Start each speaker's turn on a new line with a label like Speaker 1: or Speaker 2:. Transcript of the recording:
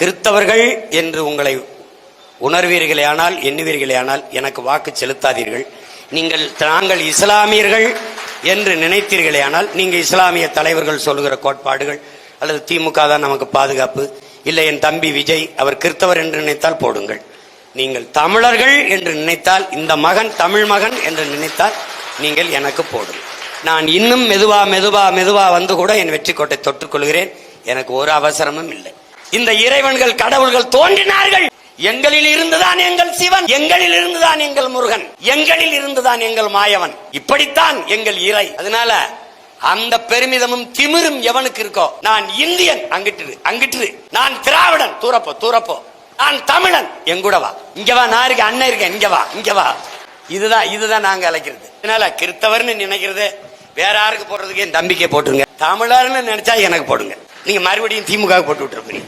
Speaker 1: கிறித்தவர்கள் என்று உங்களை உணர்வீர்களே ஆனால் எண்ணுவீர்களே ஆனால் எனக்கு வாக்கு செலுத்தாதீர்கள். நீங்கள் நாங்கள் இஸ்லாமியர்கள் என்று நினைத்தீர்களே ஆனால் நீங்கள் இஸ்லாமிய தலைவர்கள் சொல்லுகிற கோட்பாடுகள் அல்லது திமுக தான் நமக்கு பாதுகாப்பு. இல்லை என் தம்பி விஜய் அவர் கிறித்தவர் என்று நினைத்தால் போடுங்கள். நீங்கள் தமிழர்கள் என்று நினைத்தால் இந்த மகன் தமிழ் மகன் என்று நினைத்தால் நீங்கள் எனக்கு போடுங்கள். நான் இன்னும் மெதுவா மெதுவா மெதுவா வந்து கூட என் வெற்றி கோட்டை தொட்டுக்கொள்கிறேன் எனக்கு ஒரு அவசரமும் இல்லை. இந்த இறைவன்கள் கடவுள்கள் தோன்றினார்கள். எங்களில் இருந்துதான் எங்கள் சிவன் எங்களில் இருந்துதான் எங்கள் முருகன் எங்களில் இருந்துதான் எங்கள் மாயவன். இப்படித்தான் எங்கள் இறை. அதனால அந்த பெருமிதமும் திமிரும் எவனுக்கு இருக்கோ நான் இந்தியன். அங்கிட்டு அங்கிட்டு நான் திராவிடன். தூரப்போ தூரப்போ. நான் தமிழன். எங்கூட வா. இங்க வா நான் இருக்கேன் அண்ணன் இருக்கேன். இங்க வா இங்க வா. இதுதான் இதுதான் நாங்க அழைக்கிறது. அதனால கிறித்தவர்னு நினைக்கிறது வேற யாருக்கு போடுறதுக்கு என் தம்பிக்கை போட்டுருங்க. தமிழர்னு நினைச்சா எனக்கு போடுங்க. நீங்க மறுபடியும் திமுக போட்டு விட்டுருப்பீங்க